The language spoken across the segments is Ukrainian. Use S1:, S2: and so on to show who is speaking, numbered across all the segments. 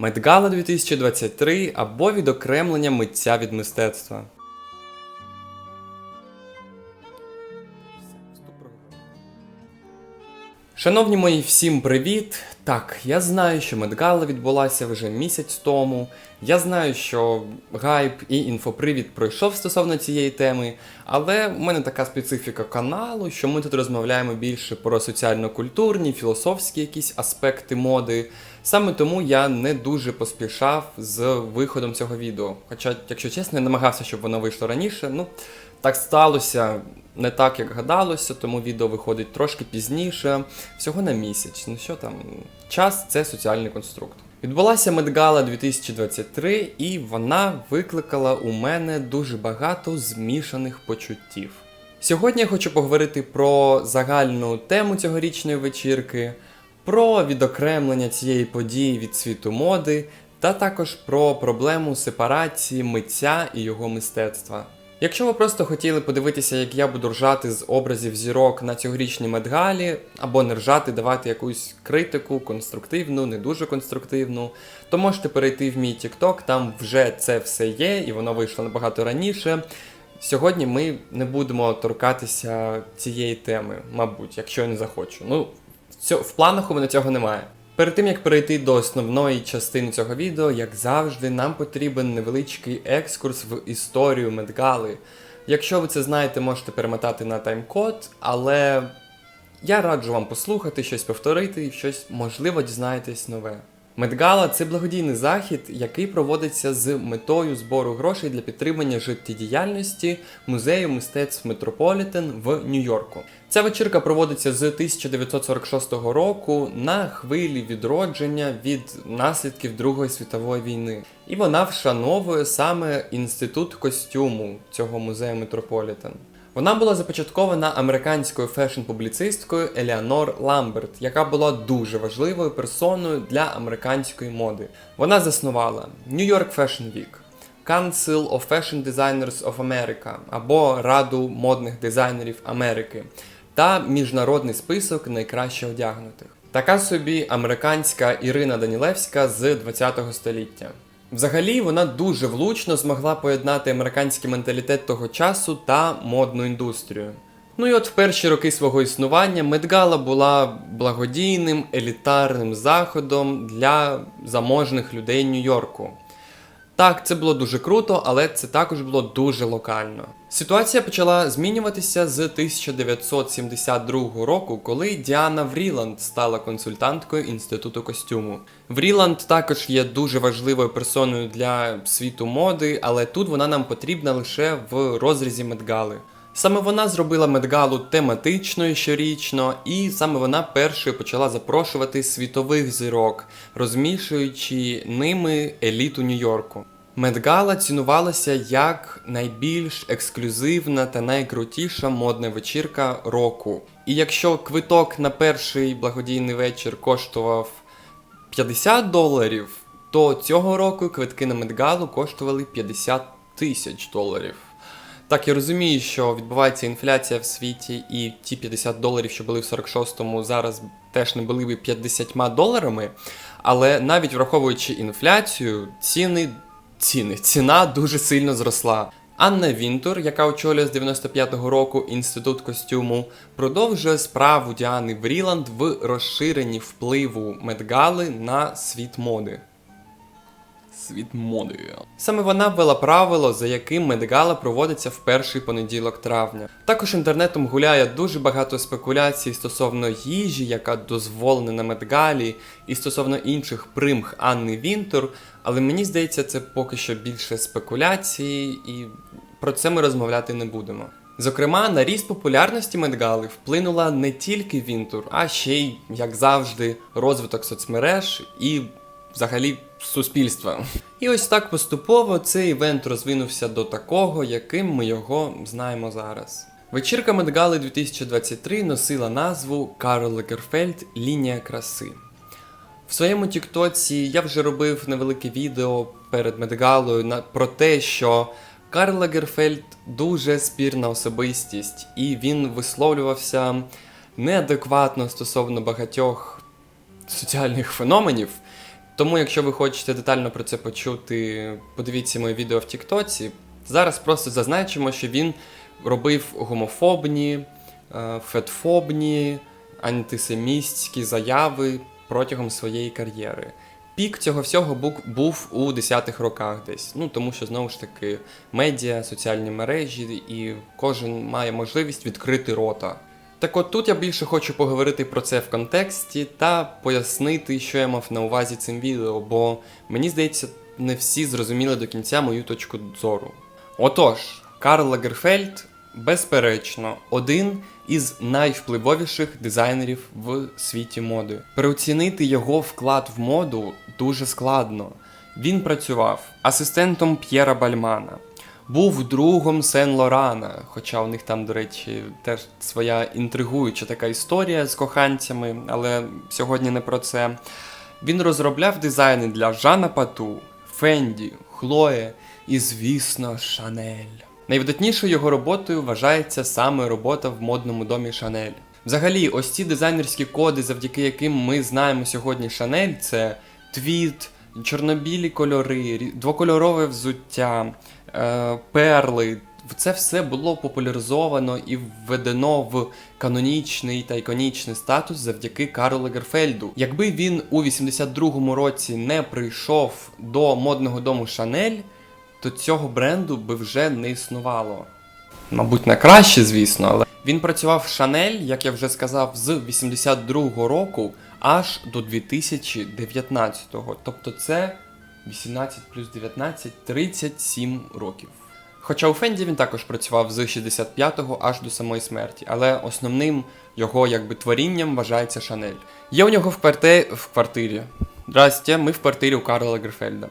S1: Медгала 2023 або відокремлення митця від мистецтва. Шановні мої, всім привіт! Так, я знаю, що Медгала відбулася вже місяць тому. Я знаю, що гайп і інфопривід пройшов стосовно цієї теми, але в мене така специфіка каналу, що ми тут розмовляємо більше про соціально-культурні, філософські якісь аспекти моди. Саме тому я не дуже поспішав з виходом цього відео. Хоча, якщо чесно, я намагався, щоб воно вийшло раніше. Ну, так сталося не так, як гадалося, тому відео виходить трошки пізніше, всього на місяць. Ну що там, час це соціальний конструкт. Відбулася Медгала 2023, і вона викликала у мене дуже багато змішаних почуттів. Сьогодні я хочу поговорити про загальну тему цьогорічної вечірки, про відокремлення цієї події від світу моди, та також про проблему сепарації митця і його мистецтва. Якщо ви просто хотіли подивитися, як я буду ржати з образів зірок на цьогорічній медгалі, або не ржати, давати якусь критику, конструктивну, не дуже конструктивну, то можете перейти в мій TikTok, там вже це все є, і воно вийшло набагато раніше. Сьогодні ми не будемо торкатися цієї теми, мабуть, якщо я не захочу. Ну, в планах у мене цього немає. Перед тим як перейти до основної частини цього відео, як завжди, нам потрібен невеличкий екскурс в історію Медгали. Якщо ви це знаєте, можете перемотати на тайм-код, але я раджу вам послухати, щось повторити і щось можливо дізнаєтесь нове. Медгала це благодійний захід, який проводиться з метою збору грошей для підтримання життєдіяльності музею мистецтв Метрополітен в Нью-Йорку. Ця вечірка проводиться з 1946 року на хвилі відродження від наслідків Другої світової війни. І вона вшановує саме інститут костюму цього музею Метрополітен. Вона була започаткована американською фешн-публіцисткою Елеонор Ламберт, яка була дуже важливою персоною для американської моди. Вона заснувала New York Fashion Week, Council of Fashion Designers of America або Раду модних дизайнерів Америки та міжнародний список найкраще одягнутих. Така собі американська Ірина Данілевська з 20-го століття. Взагалі, вона дуже влучно змогла поєднати американський менталітет того часу та модну індустрію. Ну і от в перші роки свого існування Медгала була благодійним елітарним заходом для заможних людей Нью-Йорку. Так, це було дуже круто, але це також було дуже локально. Ситуація почала змінюватися з 1972 року, коли Діана Вріланд стала консультанткою інституту костюму. Вріланд також є дуже важливою персоною для світу моди, але тут вона нам потрібна лише в розрізі Медгали. Саме вона зробила Медгалу тематичною щорічно, і саме вона першою почала запрошувати світових зірок, розмішуючи ними еліту Нью-Йорку. Медгала цінувалася як найбільш ексклюзивна та найкрутіша модна вечірка року. І якщо квиток на перший благодійний вечір коштував 50 доларів, то цього року квитки на Медгалу коштували 50 тисяч доларів. Так, я розумію, що відбувається інфляція в світі, і ті 50 доларів, що були в 46-му, зараз теж не були б 50 доларами. Але навіть враховуючи інфляцію, ціни, ціни, ціна дуже сильно зросла. Анна Вінтур, яка очолює з 95-го року інститут костюму, продовжує справу Діани Вріланд в розширенні впливу Медгали на світ моди. Світ моди. Саме вона ввела правило, за яким Медгала проводиться в перший понеділок травня. Також інтернетом гуляє дуже багато спекуляцій стосовно їжі, яка дозволена на Медгалі, і стосовно інших примх Анни Вінтур, але мені здається, це поки що більше спекуляції, і про це ми розмовляти не будемо. Зокрема, на ріст популярності Медгали вплинула не тільки Вінтур, а ще й, як завжди, розвиток соцмереж і взагалі суспільства. І ось так поступово цей івент розвинувся до такого, яким ми його знаємо зараз. Вечірка Медгали 2023 носила назву Карл Лагерфельд Лінія краси. В своєму Тіктоці я вже робив невелике відео перед Медгалою на про те, що Карл Лагерфельд дуже спірна особистість, і він висловлювався неадекватно стосовно багатьох соціальних феноменів. Тому, якщо ви хочете детально про це почути, подивіться моє відео в Тіктоці. Зараз просто зазначимо, що він робив гомофобні, е, фетфобні, антисемістські заяви протягом своєї кар'єри. Пік цього всього був у 10-х роках десь. Ну тому що знову ж таки медіа, соціальні мережі, і кожен має можливість відкрити рота. Так от тут я більше хочу поговорити про це в контексті та пояснити, що я мав на увазі цим відео, бо мені здається, не всі зрозуміли до кінця мою точку зору. Отож, Карл Лагерфельд, безперечно, один із найвпливовіших дизайнерів в світі моди. Переоцінити його вклад в моду дуже складно. Він працював асистентом П'єра Бальмана, був другом Сен Лорана, хоча у них там, до речі, теж своя інтригуюча така історія з коханцями, але сьогодні не про це. Він розробляв дизайни для Жана Пату, Фенді, Хлоє і, звісно, Шанель. Найвидатнішою його роботою вважається саме робота в модному домі Шанель. Взагалі, ось ці дизайнерські коди, завдяки яким ми знаємо сьогодні Шанель, це твіт, чорнобілі кольори, двокольорове взуття, перли. Це все було популяризовано і введено в канонічний та іконічний статус завдяки Карлу Лагерфельду. Якби він у 82-му році не прийшов до модного дому Шанель, то цього бренду би вже не існувало. Мабуть, не краще, звісно, але він працював в Шанель, як я вже сказав, з 82-го року аж до 2019-го. Тобто це 18 плюс 19 37 років. Хоча у Фенді він також працював з 65-го аж до самої смерті, але основним його якби творінням вважається Шанель. Є у нього в, кварте... в квартирі. Здрасте, ми в квартирі у Карла Лагерфельда.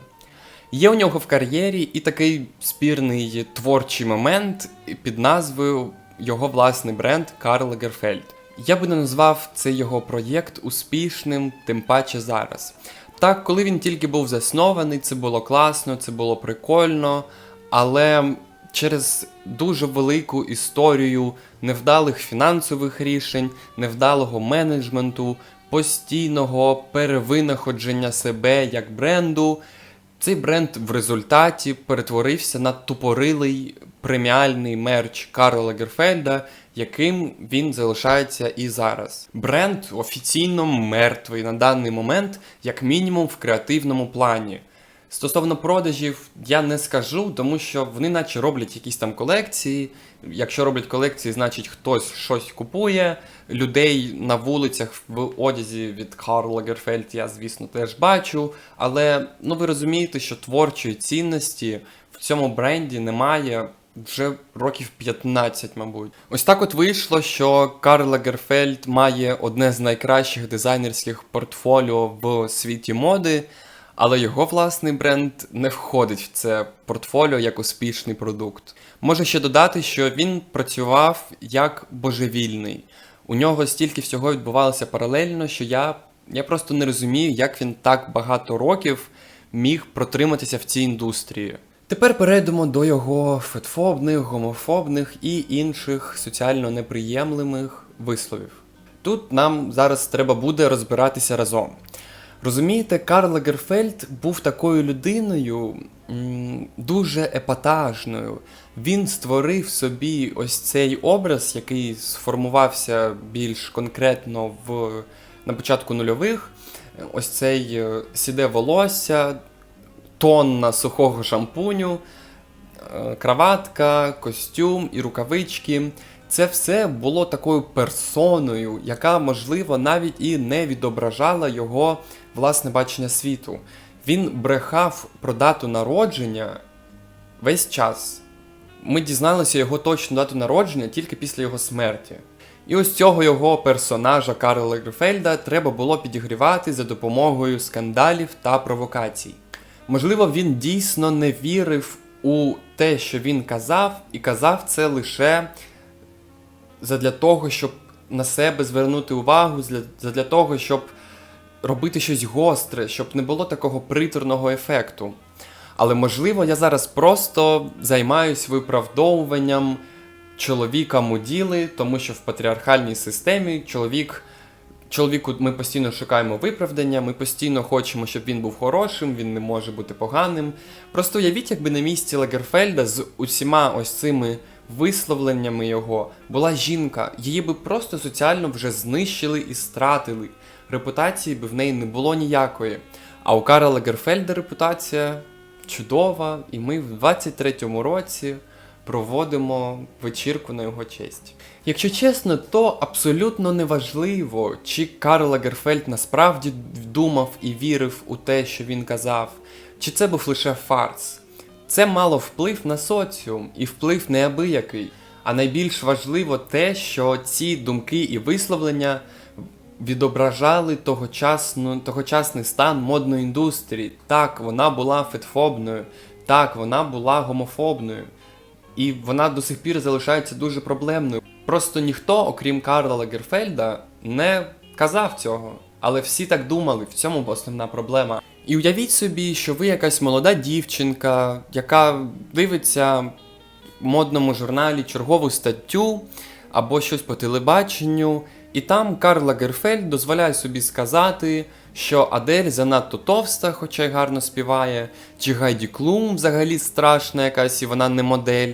S1: Є у нього в кар'єрі і такий спірний творчий момент під назвою його власний бренд Карл Лагерфельд. Я би не назвав цей його проєкт успішним, тим паче зараз. Так, коли він тільки був заснований, це було класно, це було прикольно, але через дуже велику історію невдалих фінансових рішень, невдалого менеджменту, постійного перевинаходження себе як бренду, цей бренд в результаті перетворився на тупорилий преміальний мерч Карла Лагерфельда, яким він залишається і зараз. Бренд офіційно мертвий на даний момент, як мінімум в креативному плані. Стосовно продажів, я не скажу, тому що вони наче роблять якісь там колекції. Якщо роблять колекції, значить хтось щось купує. Людей на вулицях в одязі від Карл Лагерфельд я, звісно, теж бачу. Але ну ви розумієте, що творчої цінності в цьому бренді немає. Вже років 15, мабуть. Ось так от вийшло, що Карл Лагерфельд має одне з найкращих дизайнерських портфоліо в світі моди, але його власний бренд не входить в це портфоліо як успішний продукт. Можу ще додати, що він працював як божевільний. У нього стільки всього відбувалося паралельно, що я, я просто не розумію, як він так багато років міг протриматися в цій індустрії. Тепер перейдемо до його фетфобних, гомофобних і інших соціально неприємлимих висловів. Тут нам зараз треба буде розбиратися разом. Розумієте, Карл Лагерфельд був такою людиною дуже епатажною. Він створив собі ось цей образ, який сформувався більш конкретно в, на початку нульових. Ось цей е, сіде волосся, тонна сухого шампуню, е, краватка, костюм і рукавички. Це все було такою персоною, яка, можливо, навіть і не відображала його власне бачення світу. Він брехав про дату народження весь час. Ми дізналися його точну дату народження тільки після його смерті. І ось цього його персонажа Карла Лагерфельда треба було підігрівати за допомогою скандалів та провокацій. Можливо, він дійсно не вірив у те, що він казав, і казав це лише задля того, щоб на себе звернути увагу, задля того, щоб робити щось гостре, щоб не було такого приторного ефекту. Але можливо, я зараз просто займаюсь виправдовуванням чоловіка муділи, тому що в патріархальній системі чоловік чоловіку ми постійно шукаємо виправдання, ми постійно хочемо, щоб він був хорошим, він не може бути поганим. Просто уявіть, якби на місці Лагерфельда з усіма ось цими висловленнями його була жінка, її би просто соціально вже знищили і стратили. Репутації би в неї не було ніякої. А у Карла Лагерфельда репутація чудова, і ми в 23-му році проводимо вечірку на його честь. Якщо чесно, то абсолютно неважливо, чи Карл Лагерфельд насправді думав і вірив у те, що він казав, чи це був лише фарс. Це мало вплив на соціум і вплив неабиякий. А найбільш важливо те, що ці думки і висловлення відображали тогочасну, тогочасний стан модної індустрії. Так, вона була фетфобною, так, вона була гомофобною. І вона до сих пір залишається дуже проблемною. Просто ніхто, окрім Карла Лагерфельда, не казав цього. Але всі так думали, в цьому основна проблема. І уявіть собі, що ви якась молода дівчинка, яка дивиться в модному журналі чергову статтю або щось по телебаченню, і там Карл Лагерфельд дозволяє собі сказати, що Адель занадто товста, хоча й гарно співає, чи Гайді Клум взагалі страшна якась і вона не модель.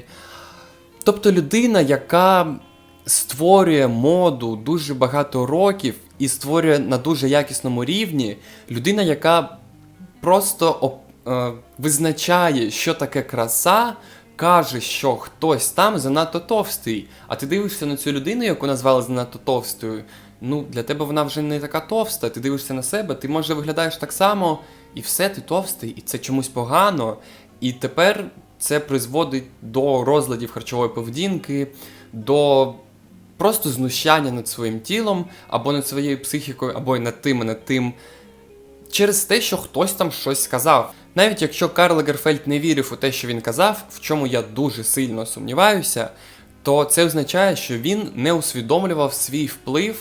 S1: Тобто людина, яка створює моду дуже багато років і створює на дуже якісному рівні, людина, яка просто е, визначає, що таке краса, каже, що хтось там занадто товстий. А ти дивишся на цю людину, яку назвали занадто товстою. Ну, для тебе вона вже не така товста. Ти дивишся на себе, ти може виглядаєш так само, і все, ти товстий, і це чомусь погано. І тепер це призводить до розладів харчової поведінки, до просто знущання над своїм тілом, або над своєю психікою, або й над тим, і над тим, через те, що хтось там щось сказав. Навіть якщо Карл Лагерфельд не вірив у те, що він казав, в чому я дуже сильно сумніваюся, то це означає, що він не усвідомлював свій вплив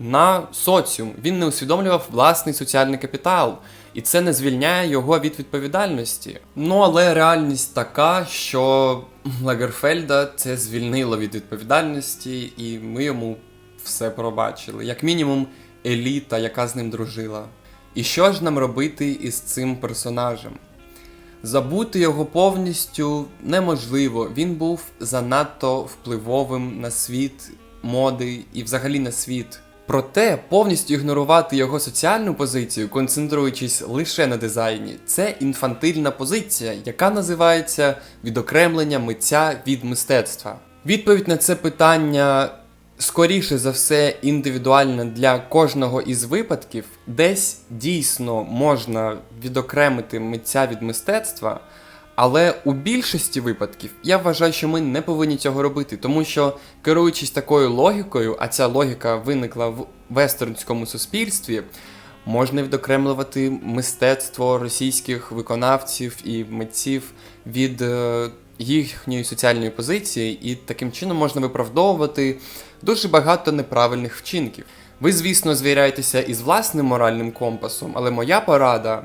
S1: на соціум. Він не усвідомлював власний соціальний капітал, і це не звільняє його від відповідальності. Ну але реальність така, що Лагерфельда це звільнило від відповідальності, і ми йому все пробачили. Як мінімум, еліта, яка з ним дружила. І що ж нам робити із цим персонажем? Забути його повністю неможливо. Він був занадто впливовим на світ моди і взагалі на світ. Проте повністю ігнорувати його соціальну позицію, концентруючись лише на дизайні, це інфантильна позиція, яка називається відокремлення митця від мистецтва. Відповідь на це питання скоріше за все індивідуальна для кожного із випадків, десь дійсно можна відокремити митця від мистецтва. Але у більшості випадків я вважаю, що ми не повинні цього робити, тому що керуючись такою логікою, а ця логіка виникла в вестернському суспільстві, можна відокремлювати мистецтво російських виконавців і митців від е, їхньої соціальної позиції, і таким чином можна виправдовувати дуже багато неправильних вчинків. Ви, звісно, звіряєтеся із власним моральним компасом, але моя порада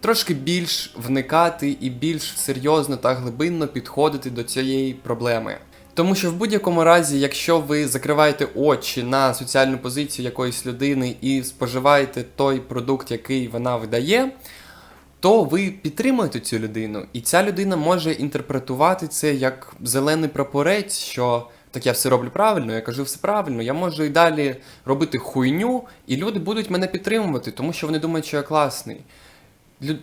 S1: трошки більш вникати і більш серйозно та глибинно підходити до цієї проблеми. Тому що в будь-якому разі, якщо ви закриваєте очі на соціальну позицію якоїсь людини і споживаєте той продукт, який вона видає, то ви підтримуєте цю людину, і ця людина може інтерпретувати це як зелений прапорець, що так я все роблю правильно, я кажу все правильно, я можу і далі робити хуйню, і люди будуть мене підтримувати, тому що вони думають, що я класний.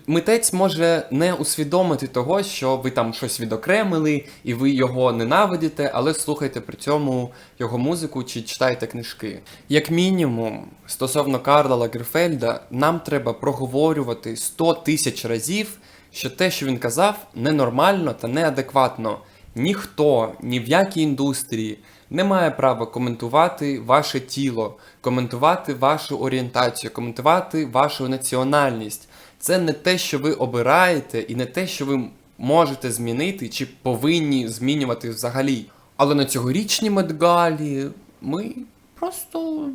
S1: Митець може не усвідомити того, що ви там щось відокремили, і ви його ненавидите, але слухайте при цьому його музику чи читаєте книжки. Як мінімум, стосовно Карла Лагерфельда, нам треба проговорювати 100 тисяч разів, що те, що він казав, ненормально та неадекватно. Ніхто ні в якій індустрії не має права коментувати ваше тіло, коментувати вашу орієнтацію, коментувати вашу національність. Це не те, що ви обираєте, і не те, що ви можете змінити чи повинні змінювати взагалі. Але на цьогорічній медгалі ми просто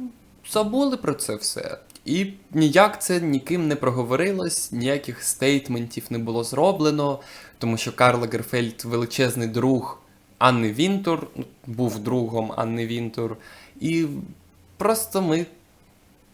S1: забули про це все. І ніяк це ніким не проговорилось, ніяких стейтментів не було зроблено, тому що Карл Лагерфельд величезний друг Анни Вінтур, ну, був другом Анни Вінтур, і просто ми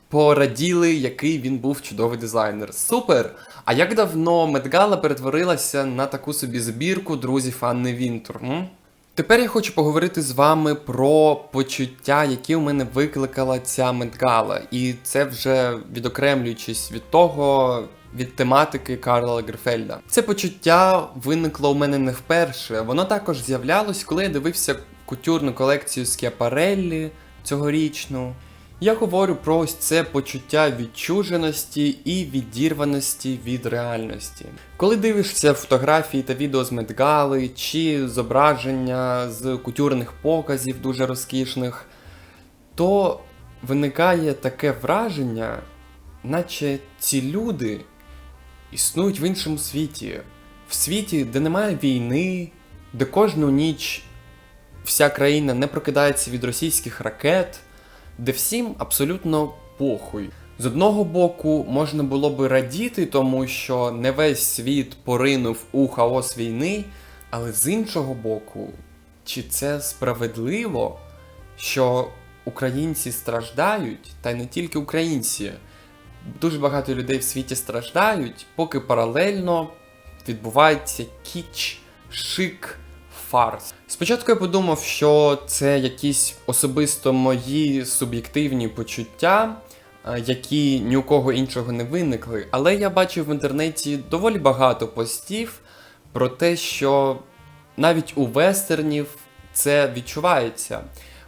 S1: пораділи, який він був чудовий дизайнер. Супер! А як давно Медгала перетворилася на таку собі збірку друзів Анни Вінтур? М? Тепер я хочу поговорити з вами про почуття, які у мене викликала ця медгала. І це вже відокремлюючись від того, від тематики Карла Лагерфельда. Це почуття виникло у мене не вперше. Воно також з'являлось, коли я дивився кутюрну колекцію Скіапареллі цьогорічну. Я говорю про ось це почуття відчуженості і відірваності від реальності. Коли дивишся фотографії та відео з Медгали чи зображення з кутюрних показів дуже розкішних, то виникає таке враження, наче ці люди існують в іншому світі, в світі, де немає війни, де кожну ніч вся країна не прокидається від російських ракет, де всім абсолютно похуй. З одного боку, можна було би радіти, тому що не весь світ поринув у хаос війни, але з іншого боку, чи це справедливо, що українці страждають, та й не тільки українці. Дуже багато людей в світі страждають, поки паралельно відбувається кіч, шик, фарс. Спочатку я подумав, що це якісь особисто мої суб'єктивні почуття, е, які ні у кого іншого не виникли. Але я бачив в інтернеті доволі багато постів про те, що навіть у вестернів це відчувається.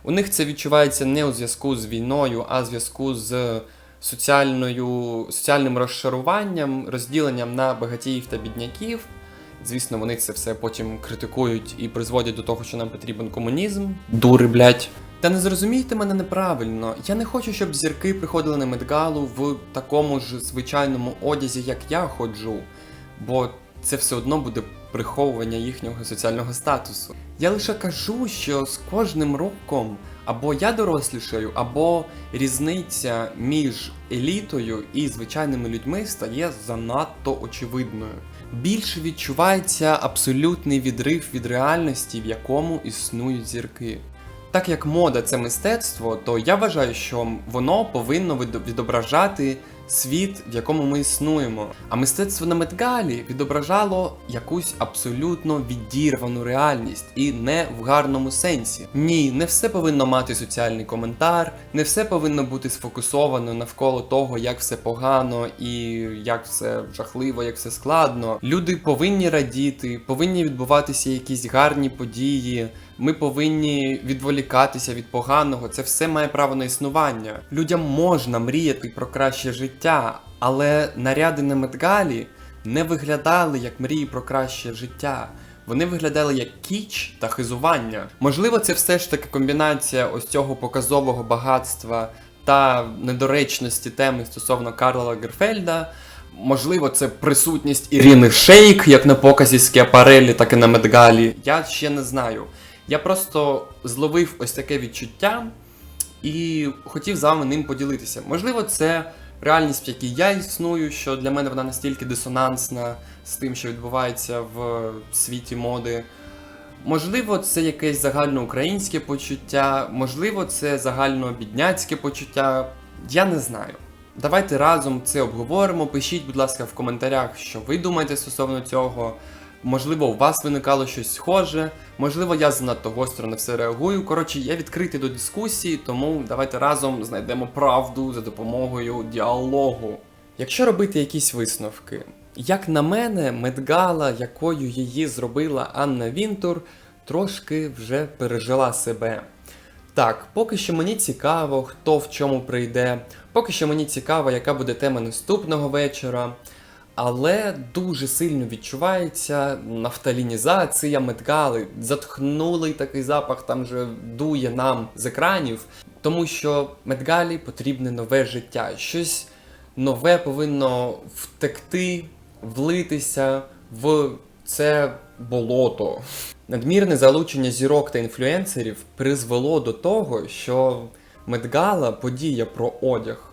S1: У них це відчувається не у зв'язку з війною, а у зв'язку з соціальною, соціальним розшаруванням, розділенням на багатіїв та бідняків. Звісно, вони це все потім критикують і призводять до того, що нам потрібен комунізм. Дури, блять. Та не зрозумійте мене неправильно. Я не хочу, щоб зірки приходили на медгалу в такому ж звичайному одязі, як я ходжу, бо це все одно буде приховування їхнього соціального статусу. Я лише кажу, що з кожним роком або я дорослішаю, або різниця між елітою і звичайними людьми стає занадто очевидною. Більше відчувається абсолютний відрив від реальності, в якому існують зірки. Так як мода це мистецтво, то я вважаю, що воно повинно відображати світ, в якому ми існуємо. А мистецтво на Медгалі відображало якусь абсолютно відірвану реальність і не в гарному сенсі. Ні, не все повинно мати соціальний коментар, не все повинно бути сфокусовано навколо того, як все погано і як все жахливо, як все складно. Люди повинні радіти, повинні відбуватися якісь гарні події. Ми повинні відволікатися від поганого. Це все має право на існування. Людям можна мріяти про краще життя, але наряди на Медгалі не виглядали як мрії про краще життя. Вони виглядали як кіч та хизування. Можливо, це все ж таки комбінація ось цього показового багатства та недоречності теми стосовно Карла Лагерфельда. Можливо, це присутність Ірини Шейк, як на показі Скіапареллі, так і на Медгалі. Я ще не знаю. Я просто зловив ось таке відчуття і хотів з вами ним поділитися. Можливо, це реальність, в якій я існую, що для мене вона настільки дисонансна з тим, що відбувається в світі моди. Можливо, це якесь загальноукраїнське почуття, можливо, це загальнобідняцьке почуття. Я не знаю. Давайте разом це обговоримо. Пишіть, будь ласка, в коментарях, що ви думаєте стосовно цього. Можливо, у вас виникало щось схоже, можливо, я занадто гостро на все реагую. Коротше, я відкритий до дискусії, тому давайте разом знайдемо правду за допомогою діалогу. Якщо робити якісь висновки, як на мене, медгала, якою її зробила Анна Вінтур, трошки вже пережила себе. Так, поки що мені цікаво, хто в чому прийде, поки що мені цікаво, яка буде тема наступного вечора. Але дуже сильно відчувається нафталінізація медгали. Затхнулий такий запах там же дує нам з екранів, тому що медгалі потрібне нове життя. Щось нове повинно втекти, влитися в це болото. Надмірне залучення зірок та інфлюенсерів призвело до того, що медгала подія про одяг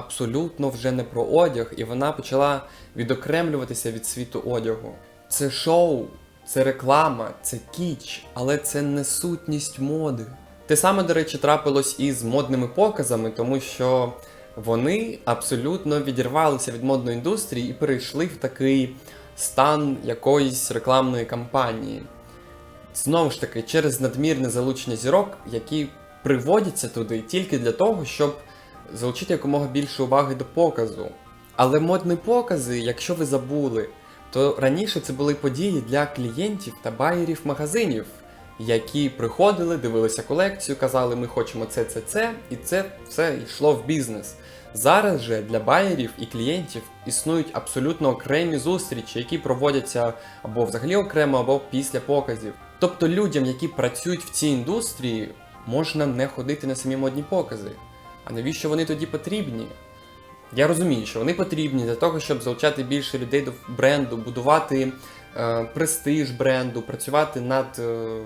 S1: абсолютно вже не про одяг, і вона почала відокремлюватися від світу одягу. Це шоу, це реклама, це кіч, але це не сутність моди. Те саме, до речі, трапилось і з модними показами, тому що вони абсолютно відірвалися від модної індустрії і перейшли в такий стан якоїсь рекламної кампанії. Знову ж таки, через надмірне залучення зірок, які приводяться туди тільки для того, щоб залучити якомога більше уваги до показу. Але модні покази, якщо ви забули, то раніше це були події для клієнтів та байерів магазинів, які приходили, дивилися колекцію, казали, ми хочемо це, це, це, і це все йшло в бізнес. Зараз же для байерів і клієнтів існують абсолютно окремі зустрічі, які проводяться або взагалі окремо, або після показів. Тобто людям, які працюють в цій індустрії, можна не ходити на самі модні покази. А навіщо вони тоді потрібні? Я розумію, що вони потрібні для того, щоб залучати більше людей до бренду, будувати е, престиж бренду, працювати над е,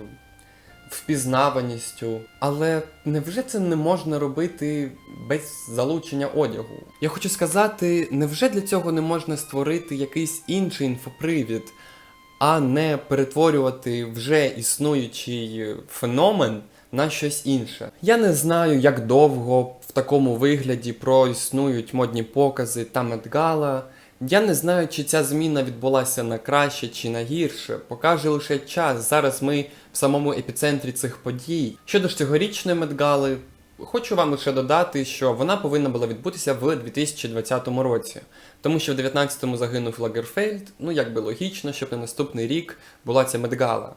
S1: впізнаваністю. Але невже це не можна робити без залучення одягу? Я хочу сказати, невже для цього не можна створити якийсь інший інфопривід, а не перетворювати вже існуючий феномен на щось інше. Я не знаю, як довго в такому вигляді проіснують модні покази та медгала. Я не знаю, чи ця зміна відбулася на краще чи на гірше. Покаже лише час. Зараз ми в самому епіцентрі цих подій. Щодо ж цьогорічної медгали, хочу вам лише додати, що вона повинна була відбутися в 2020 році, тому що в 19-му загинув Лагерфельд. Ну якби логічно, щоб на наступний рік була ця медгала.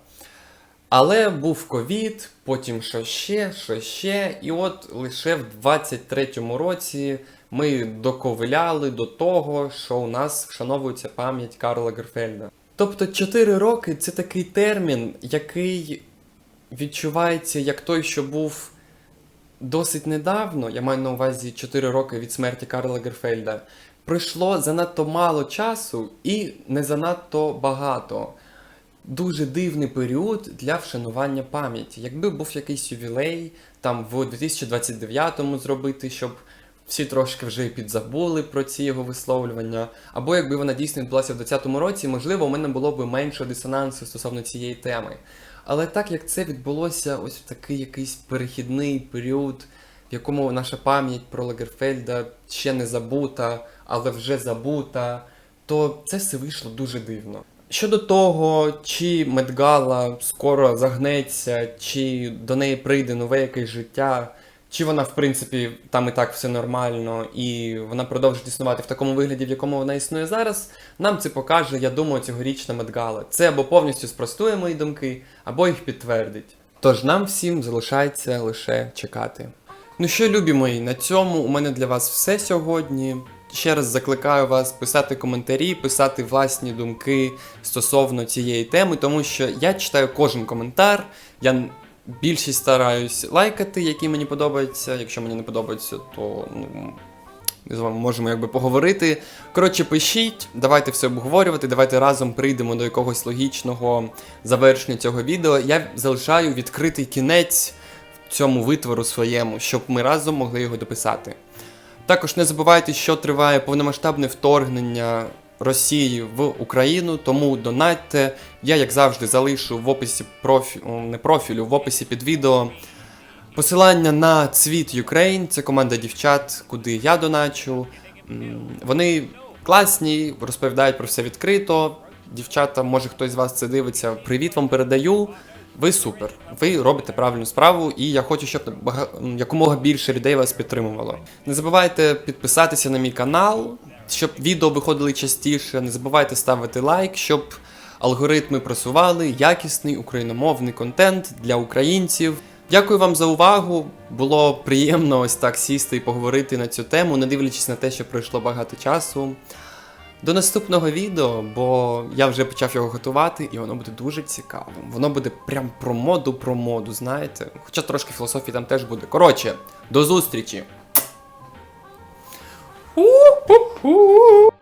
S1: Але був ковід, потім що ще, що ще, і от лише в 23-му році ми доковиляли до того, що у нас вшановується пам'ять Карла Герфельда. Тобто 4 роки це такий термін, який відчувається як той, що був досить недавно, я маю на увазі 4 роки від смерті Карла Герфельда. Пройшло занадто мало часу і не занадто багато дуже дивний період для вшанування пам'яті. Якби був якийсь ювілей, там в 2029-му зробити, щоб всі трошки вже підзабули про ці його висловлювання. Або якби вона дійсно відбулася в 2020 році, можливо, у мене було б менше дисонансу стосовно цієї теми. Але так як це відбулося ось в такий якийсь перехідний період, в якому наша пам'ять про Лагерфельда ще не забута, але вже забута, то це все вийшло дуже дивно. Щодо того, чи Медгала скоро загнеться, чи до неї прийде нове якесь життя, чи вона, в принципі, там і так все нормально, і вона продовжить існувати в такому вигляді, в якому вона існує зараз, нам це покаже, я думаю, цьогорічна Медгала. Це або повністю спростує мої думки, або їх підтвердить. Тож нам всім залишається лише чекати. Ну що, любі мої, на цьому у мене для вас все сьогодні. Ще раз закликаю вас писати коментарі, писати власні думки стосовно цієї теми, тому що я читаю кожен коментар. Я більшість стараюсь лайкати, які мені подобаються. Якщо мені не подобається, то ну, з вами можемо якби поговорити. Коротше, пишіть, давайте все обговорювати, давайте разом прийдемо до якогось логічного завершення цього відео. Я залишаю відкритий кінець цьому витвору своєму, щоб ми разом могли його дописати. Також не забувайте, що триває повномасштабне вторгнення Росії в Україну, тому донатьте. Я, як завжди, залишу в описі профілю, не профілю, в описі під відео посилання на Цвіт Ukraine, це команда дівчат, куди я доначу. Вони класні, розповідають про все відкрито. Дівчата, може хтось з вас це дивиться. Привіт вам передаю. Ви супер. Ви робите правильну справу, і я хочу, щоб якомога більше людей вас підтримувало. Не забувайте підписатися на мій канал, щоб відео виходили частіше. Не забувайте ставити лайк, щоб алгоритми просували якісний україномовний контент для українців. Дякую вам за увагу. Було приємно ось так сісти і поговорити на цю тему, не дивлячись на те, що пройшло багато часу. До наступного відео, бо я вже почав його готувати, і воно буде дуже цікавим. Воно буде прям про моду, про моду, знаєте. Хоча трошки філософії там теж буде. Коротше, до зустрічі! У-ху-ху!